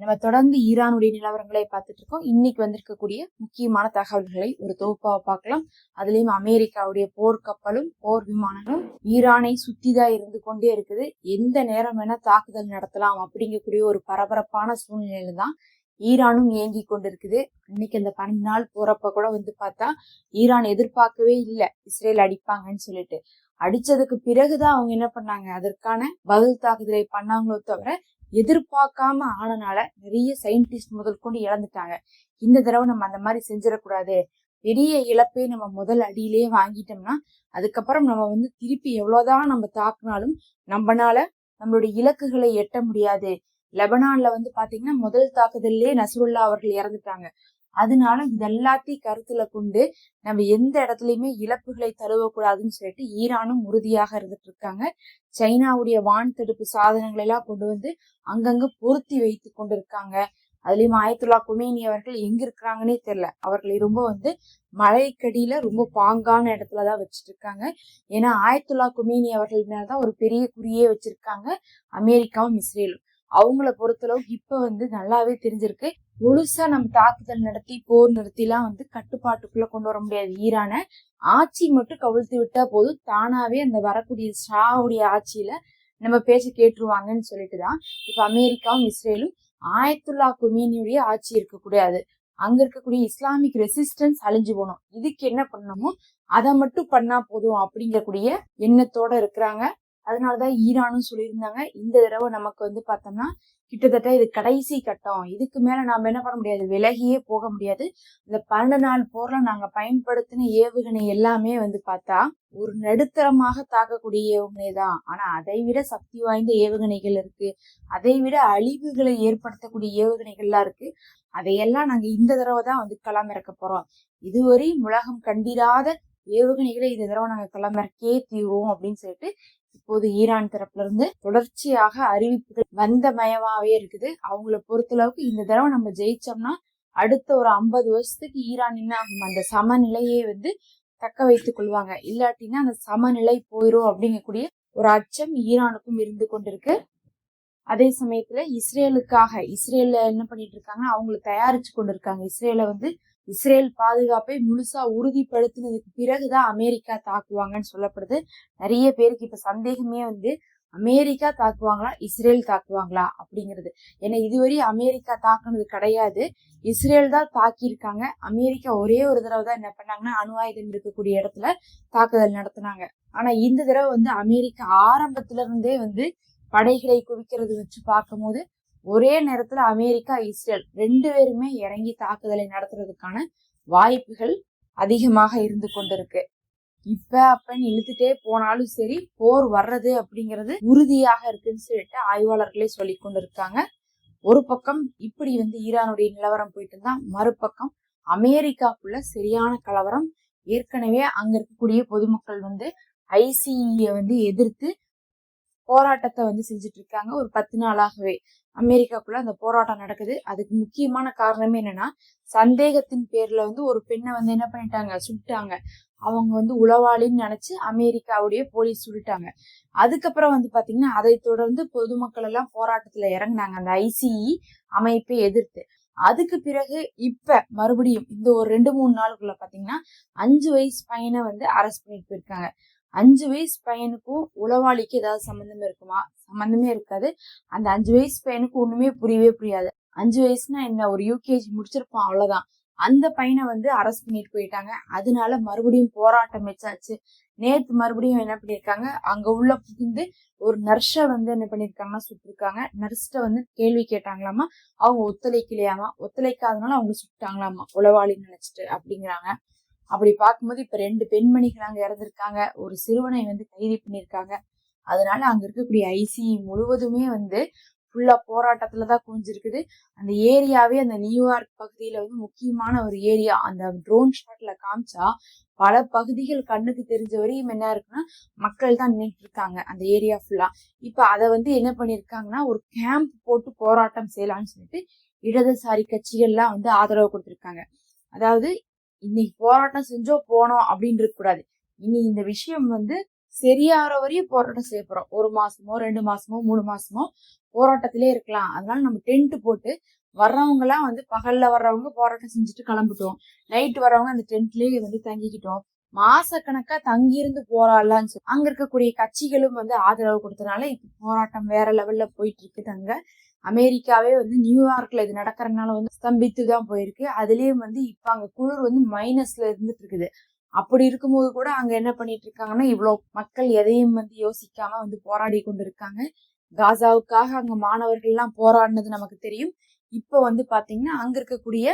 நம்ம தொடர்ந்து ஈரானுடைய நிலவரங்களை பார்த்துட்டு இருக்கோம் இன்னைக்கு வந்திருக்கக்கூடிய முக்கியமான தகவல்களை ஒரு தொகுப்பாக பார்க்கலாம். அதுலயும் அமெரிக்காவுடைய போர்க்கப்பலும் போர் விமானங்களும் ஈரானை சுத்திதான் இருந்து கொண்டே இருக்குது. எந்த நேரம் வேணா தாக்குதல் நடத்தலாம் அப்படிங்கக்கூடிய ஒரு பரபரப்பான சூழ்நிலையில தான் ஈரானும் இயங்கி கொண்டிருக்குது. இன்னைக்கு அந்த பன்னெண்டு நாள் போறப்ப கூட வந்து பார்த்தா ஈரான் எதிர்பார்க்கவே இல்லை. இஸ்ரேல் அடிப்பாங்கன்னு சொல்லிட்டு. அடிச்சதுக்கு பிறகுதான் அவங்க என்ன பண்ணாங்க? அதற்கான பதில் தாக்குதலை பண்ணாங்களோ தவிர எதிர்பார்க்காம ஆனனால நிறைய சயின்டிஸ்ட் முதல் கொண்டு இழந்துட்டாங்க. இந்த தடவை நம்ம அந்த மாதிரி செஞ்சிடக்கூடாது. பெரிய இழப்பை நம்ம முதல் அடியிலேயே வாங்கிட்டோம்னா அதுக்கப்புறம் நம்ம வந்து திருப்பி எவ்வளோதான் நம்ம தாக்குனாலும் நம்மனால நம்மளுடைய இலக்குகளை எட்ட முடியாது. லெபனான்ல வந்து பாத்தீங்கன்னா முதல் தாக்குதல்லே நசுருல்லா அவர்கள் இறந்துட்டாங்க. அதனால இதெல்லாத்தையும் கருத்துல கொண்டு நம்ம எந்த இடத்துலயுமே இழப்புகளை தழுவக்கூடாதுன்னு சொல்லிட்டு ஈரானும் உறுதியாக இருந்துட்டு இருக்காங்க. சைனாவுடைய வான் தடுப்பு சாதனங்களை எல்லாம் கொண்டு வந்து அங்கங்க பொருத்தி வைத்து கொண்டிருக்காங்க. அதுலயும் ஆயத்துல்லா குமேனி அவர்கள் எங்க இருக்கிறாங்கன்னே தெரியல. அவர்களை ரொம்ப வந்து மலைக்கடியில ரொம்ப பாங்கான இடத்துலதான் வச்சுட்டு இருக்காங்க. ஏன்னா ஆயத்துல்லா குமேனி அவர்கள் மேலதான் ஒரு பெரிய குறியே வச்சிருக்காங்க. அமெரிக்காவும் இஸ்ரேலும். அவங்கள பொறுத்தளவு இப்ப வந்து நல்லாவே தெரிஞ்சிருக்கு. முழுசா நம்ம தாக்குதல் நடத்தி போர் நிறுத்திலாம் வந்து கட்டுப்பாட்டுக்குள்ள கொண்டு வர முடியாது. ஈரான ஆட்சி மட்டும் கவிழ்த்து விட்டா போதும். தானாவே அந்த வரக்கூடிய ஷாவுடைய ஆட்சியில நம்ம பேச கேட்டுருவாங்கன்னு சொல்லிட்டு தான் இப்ப அமெரிக்காவும் இஸ்ரேலும் ஆயத்துல்லா குமீனியுடைய ஆட்சி இருக்கக்கூடாது அங்க இருக்கக்கூடிய இஸ்லாமிக் ரெசிஸ்டன்ஸ் அழிஞ்சு போகணும் இதுக்கு என்ன பண்ணணுமோ அதை மட்டும் பண்ணா போதும் அப்படிங்கக்கூடிய எண்ணத்தோட இருக்கிறாங்க. அதனாலதான் ஈரானும் சொல்லியிருந்தாங்க. இந்த தடவை நமக்கு வந்து பார்த்தோம்னா கிட்டத்தட்ட இது கடைசி கட்டம். இதுக்கு மேல நாம என்ன பண்ண முடியாது? விலகியே போக முடியாது. இந்த பன்னெண்டு நாள் போர்ல நாங்க பயன்படுத்தின ஏவுகணை எல்லாமே வந்து பார்த்தா ஒரு நடுத்தரமாக தாக்கக்கூடிய ஏவுகணை தான். ஆனா அதை விட சக்தி வாய்ந்த ஏவுகணைகள் இருக்கு. அதை விட அழிவுகளை ஏற்படுத்தக்கூடிய ஏவுகணைகள்லாம் இருக்கு. அதையெல்லாம் நாங்க இந்த தடவை தான் வந்து களமிறக்க போறோம். இதுவரை உலகம் கண்டிராத ஏவுகணைகளை இந்த தடவை நாங்க களமிறக்கே தீர்வோம் அப்படின்னு சொல்லிட்டு இப்போது ஈரான் தரப்புல இருந்து தொடர்ச்சியாக அறிவிப்புகள் வந்த மயமாவே இருக்குது. அவங்கள பொறுத்தளவுக்கு இந்த தடவை நம்ம ஜெயிச்சோம்னா அடுத்த ஒரு ஐம்பது வருஷத்துக்கு ஈரான் என்ன ஆகும்? அந்த சமநிலையை வந்து தக்க வைத்துக் கொள்வாங்க. இல்லாட்டினா அந்த சமநிலை போயிரும் அப்படிங்கக்கூடிய ஒரு அச்சம் ஈரானுக்கும் இருந்து கொண்டிருக்கு. அதே சமயத்துல இஸ்ரேலுக்காக இஸ்ரேல என்ன பண்ணிட்டு இருக்காங்க அவங்களை தயாரிச்சு கொண்டிருக்காங்க. இஸ்ரேல வந்து இஸ்ரேல் பாதுகாப்பை முழுசா உறுதிப்படுத்தினதுக்கு பிறகுதான் அமெரிக்கா தாக்குவாங்கன்னு சொல்லப்படுது. நிறைய பேருக்கு இப்ப சந்தேகமே வந்து அமெரிக்கா தாக்குவாங்களா இஸ்ரேல் தாக்குவாங்களா அப்படிங்கிறது. ஏன்னா இதுவரை அமெரிக்கா தாக்குனது கிடையாது. இஸ்ரேல் தான் தாக்கியிருக்காங்க. அமெரிக்கா ஒரே ஒரு தடவை தான் என்ன பண்ணாங்கன்னா அணு ஆயுதம் இருக்கக்கூடிய இடத்துல தாக்குதல் நடத்தினாங்க. ஆனா இந்த தடவை வந்து அமெரிக்கா ஆரம்பத்துல இருந்தே வந்து படைகளை குவிக்கிறது வச்சு பார்க்கும்போது ஒரே நேரத்துல அமெரிக்கா இஸ்ரேல் ரெண்டு பேருமே இறங்கி தாக்குதலை நடத்துறதுக்கான வாய்ப்புகள் அதிகமாக இருந்து கொண்டிருக்கு. இப்ப அப்பன்னு இழுத்துட்டே போனாலும் சரி போர் வர்றது அப்படிங்கிறது உறுதியாக இருக்குன்னு சொல்லிட்டு ஆய்வாளர்களே சொல்லி கொண்டிருக்காங்க. ஒரு பக்கம் இப்படி வந்து ஈரானுடைய நிலவரம் போயிட்டு இருந்தா மறுபக்கம் அமெரிக்காக்குள்ள சரியான கலவரம். ஏற்கனவே அங்க இருக்கக்கூடிய பொதுமக்கள் வந்து ஐசிஇ வந்து எதிர்த்து போராட்டத்தை வந்து செஞ்சுட்டு இருக்காங்க ஒரு பத்து நாளாகவே அமெரிக்காக்குள்ள அந்த போராட்டம் நடக்குது. அதுக்கு முக்கியமான காரணமே என்னன்னா சந்தேகத்தின் பேர்ல வந்து ஒரு பெண்ணை வந்து என்ன பண்ணிட்டாங்க? சுட்டாங்க அவங்க வந்து உளவாளின்னு நினைச்சு அமெரிக்காவுடைய போலீஸ் சுட்டுட்டாங்க. அதுக்கப்புறம் வந்து பாத்தீங்கன்னா அதை தொடர்ந்து பொதுமக்கள் எல்லாம் போராட்டத்துல இறங்கினாங்க. அந்த ஐசிஇ அமைப்பை எதிர்த்து. அதுக்கு பிறகு இப்ப மறுபடியும் இந்த ஒரு ரெண்டு மூணு நாளுக்குள்ள பாத்தீங்கன்னா அஞ்சு வயசு பையனை வந்து அரெஸ்ட் பண்ணிட்டு போயிருக்காங்க. அஞ்சு வயசு பையனுக்கும் உளவாளிக்கு ஏதாவது சம்மந்தம் இருக்குமா? சம்மந்தமே இருக்காது. அந்த அஞ்சு வயசு பையனுக்கு ஒண்ணுமே புரியவே புரியாது. அஞ்சு வயசுனா என்ன? ஒரு யூகேஜி முடிச்சிருப்பான் அவ்வளவுதான். அந்த பையனை வந்து அரெஸ்ட் பண்ணிட்டு போயிட்டாங்க. அதனால மறுபடியும் போராட்டம் வச்சாச்சு. நேத்து மறுபடியும் என்ன பண்ணிருக்காங்க? அங்க உள்ள புகுந்து ஒரு நர்ஸை வந்து என்ன பண்ணிருக்காங்கன்னா சுட்டிருக்காங்க. நர்ஸ்ட வந்து கேள்வி கேட்டாங்களாமா? அவங்க ஒத்துழைக்கலையாமா? ஒத்துழைக்காதனால அவங்க சுட்டாங்களாமா? உளவாளி நினைச்சிட்டு அப்படிங்கிறாங்க. அப்படி பார்க்கும்போது இப்ப ரெண்டு பெண்மணிகள் அங்க இறந்துருக்காங்க. ஒரு சிறுவனை வந்து கைது பண்ணியிருக்காங்க. அதனால அங்க இருக்கக்கூடிய ஐசிஇ முழுவதுமே வந்து ஃபுல்லா போராட்டத்துல தான் குவிஞ்சிருக்குது. அந்த ஏரியாவே அந்த நியூயார்க் பகுதியில வந்து முக்கியமான ஒரு ஏரியா. அந்த ட்ரோன் ஷாட்ல காமிச்சா பல பகுதிகள் கண்ணுக்கு தெரிஞ்ச வரையும் என்ன இருக்குன்னா மக்கள் தான் நின்றுட்டு இருக்காங்க அந்த ஏரியா ஃபுல்லா இப்ப அதை வந்து என்ன பண்ணிருக்காங்கன்னா ஒரு கேம்ப் போட்டு போராட்டம் செய்யலாம்னு சொல்லிட்டு இடதுசாரி கட்சிகள்லாம் வந்து ஆதரவு கொடுத்துருக்காங்க. அதாவது இன்னைக்கு போராட்டம் செஞ்சோ போனோம் அப்படின்னு இருக்க கூடாது. இனி இந்த விஷயம் வந்து சரியாகிற வரையும் போராட்டம் செய்ய போறோம். ஒரு மாசமோ ரெண்டு மாசமோ மூணு மாசமோ போராட்டத்திலே இருக்கலாம். அதனால நம்ம டென்ட் போட்டு வர்றவங்கலாம் வந்து பகல்ல வர்றவங்க போராட்டம் செஞ்சுட்டு கிளம்பிட்டோம். நைட் வர்றவங்க அந்த டென்ட்லயே வந்து தங்கிக்கிட்டோம். மாசக்கணக்கா தங்கியிருந்து போராடலாம்னு சொல்லி. அங்க இருக்கக்கூடிய கட்சிகளும் வந்து ஆதரவு கொடுத்தனால இப்ப போராட்டம் வேற லெவல்ல போயிட்டு இருக்குது அங்க அமெரிக்காவே வந்து நியூயார்க்ல இது நடக்கிறதுனால வந்து ஸ்தம்பித்து தான் போயிருக்கு. அதுலயும் வந்து இப்ப அங்க குளிர் வந்து மைனஸ்ல இருந்துட்டு இருக்குது. அப்படி இருக்கும்போது கூட அங்க என்ன பண்ணிட்டு இருக்காங்கன்னா இவ்வளவு மக்கள் எதையும் வந்து யோசிக்காம வந்து போராடி கொண்டு இருக்காங்க காசாவுக்காக அங்க மாணவர்கள் எல்லாம் போராடினது நமக்கு தெரியும். இப்ப வந்து பாத்தீங்கன்னா அங்க இருக்கக்கூடிய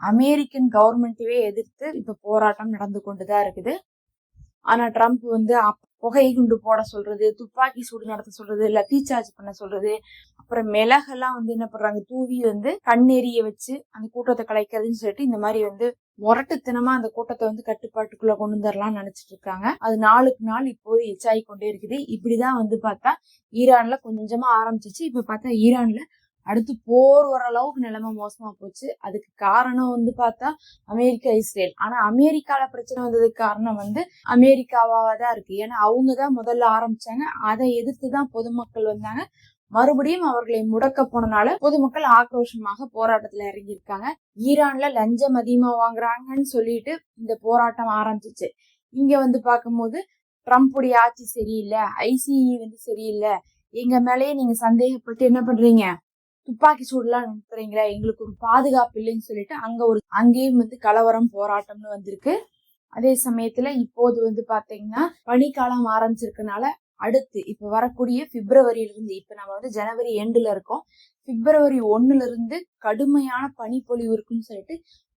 அமெரிக்கன் கவர்மெண்ட்டவே எதிர்த்து இப்ப போராட்டம் நடந்து கொண்டுதான் இருக்குது. ஆனா ட்ரம்ப் வந்து புகை குண்டு போட சொல்றது துப்பாக்கி சூடு நடத்த சொல்றது லத்தி சார்ஜ் பண்ண சொல்றது அப்புறம் மிளகெல்லாம் வந்து என்ன பண்றாங்க தூவி வந்து கண்ணெறிய வச்சு அந்த கூட்டத்தை கலைக்கிறதுன்னு சொல்லிட்டு இந்த மாதிரி வந்து முரட்டுத்தனமா அந்த கூட்டத்தை வந்து கட்டுப்பாட்டுக்குள்ள கொண்டு வந்துடலாம்னு நினைச்சிட்டு இருக்காங்க. அது நாளுக்கு நாள் இப்போது எச்சாகி கொண்டே இருக்குது. இப்படிதான் வந்து பார்த்தா ஈரான்ல கொஞ்சமா ஆரம்பிச்சிச்சு. இப்ப பார்த்தா ஈரான்ல அடுத்து போர் வர அளவுக்கு நிலைமை மோசமா போச்சு. அதுக்கு காரணம் வந்து பார்த்தா அமெரிக்கா இஸ்ரேல். ஆனா அமெரிக்கால பிரச்சனை வந்ததுக்கு காரணம் வந்து அமெரிக்காவாவா தான் இருக்கு. ஏன்னா அவங்க தான் முதல்ல ஆரம்பிச்சாங்க. அதை எதிர்த்து தான் பொதுமக்கள் வந்தாங்க. மறுபடியும் அவர்களை முடக்க போனனால பொதுமக்கள் ஆக்ரோஷமாக போராட்டத்துல இறங்கி இருக்காங்க ஈரான்ல லஞ்சம் அதிகமா வாங்குறாங்கன்னு சொல்லிட்டு இந்த போராட்டம் ஆரம்பிச்சிச்சு. இங்க வந்து பார்க்கும்போது ட்ரம்ப்புடைய ஆட்சி சரியில்லை. ஐசிஇ வந்து சரியில்லை. எங்க மேலேயே நீங்க சந்தேகப்பட்டு என்ன பண்றீங்க? துப்பாக்கி சூடுலாம் நடத்துறீங்களா எங்களுக்கு ஒரு பாதுகாப்பு இல்லைன்னு சொல்லிட்டு அங்க ஒரு அங்கேயும் வந்து கலவரம் போராட்டம்னு வந்திருக்கு. அதே சமயத்துல இப்போது வந்து பாத்தீங்கன்னா பனிக்காலம் ஆரம்பிச்சிருக்கனால அடுத்து இப்ப வரக்கூடிய பிப்ரவரியில இருந்து இப்ப நம்ம வந்து ஜனவரி எண்டுல இருக்கோம். பிப்ரவரி ஒன்னுல இருந்து கடுமையான பனிப்பொழிவு இருக்குன்னு சொல்லிட்டு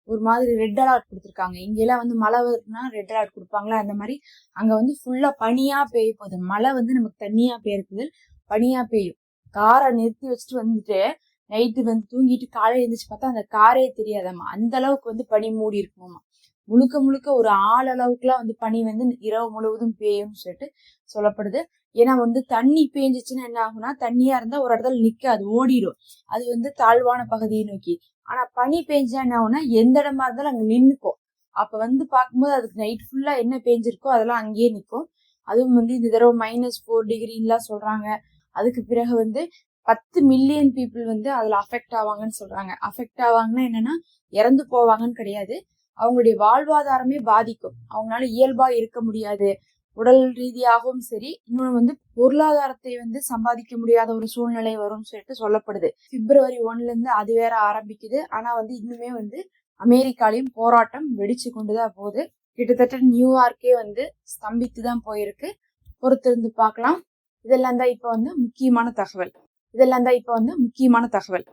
ஒரு மாதிரி ரெட் அலர்ட் கொடுத்துருக்காங்க. இங்கெல்லாம் வந்து மழை வருதுன்னா ரெட் அலர்ட் கொடுப்பாங்களா? அந்த மாதிரி அங்க வந்து ஃபுல்லா பனியா பெய்ய போகுது. மழை வந்து நமக்கு தண்ணியா பெய்யுறது பனியா பெய்யும். காரை நிறுத்தி வச்சுட்டு வந்துட்டு நைட்டு வந்து தூங்கிட்டு காலையில எழுந்திரிச்சு பார்த்தா அந்த காரே தெரியாதாம்மா. அந்த அளவுக்கு வந்து பனி மூடி இருக்குமாம்மா. முழுக்க முழுக்க ஒரு ஆள் அளவுக்குலாம் வந்து பனி வந்து இரவு முழுவதும் பெய்யும்னு சொல்லிட்டு சொல்லப்படுது. ஏன்னா வந்து தண்ணி பேஞ்சிச்சுன்னா என்ன ஆகும்னா தண்ணியா இருந்தா ஒரு இடத்துல நிக்காது ஓடிடும் அது வந்து தாழ்வான பகுதியை நோக்கி. ஆனா பனி பேஞ்சா என்ன ஆகும்னா எந்த இடமா இருந்தாலும் அங்க நின்னுக்கும். அப்ப வந்து பார்க்கும்போது அதுக்கு நைட் ஃபுல்லா என்ன பேஞ்சிருக்கோ அதெல்லாம் அங்கேயே நிற்கும். அதுவும் வந்து இந்த தடவை மைனஸ் ஃபோர் டிகிரின்லாம் சொல்றாங்க. அதுக்கு பிறகு வந்து பத்து மில்லியன் பீப்புள் வந்து அதுல அஃபெக்ட் ஆவாங்கன்னு சொல்றாங்க. அஃபெக்ட் ஆவாங்கன்னா என்னன்னா இறந்து போவாங்கன்னு கிடையாது. அவங்களுடைய வாழ்வாதாரமே பாதிக்கும். அவங்களால இயல்பா இருக்க முடியாது. உடல் ரீதியாகவும் சரி இன்னொன்று வந்து பொருளாதாரத்தை வந்து சம்பாதிக்க முடியாத ஒரு சூழ்நிலை வரும்னு சொல்லிட்டு சொல்லப்படுது. பிப்ரவரி ஒன்ல இருந்து அது வேற ஆரம்பிக்குது. ஆனா வந்து இன்னுமே வந்து அமெரிக்காலையும் போராட்டம் வெடிச்சு கொண்டுதான் போகுது. கிட்டத்தட்ட நியூயார்க்கே வந்து ஸ்தம்பித்து தான் போயிருக்கு. பொறுத்திருந்து பார்க்கலாம். இதெல்லாம் தான் இப்போ வந்து முக்கியமான தகவல். இதெல்லாம் தான் இப்போ வந்து முக்கியமான தகவல்.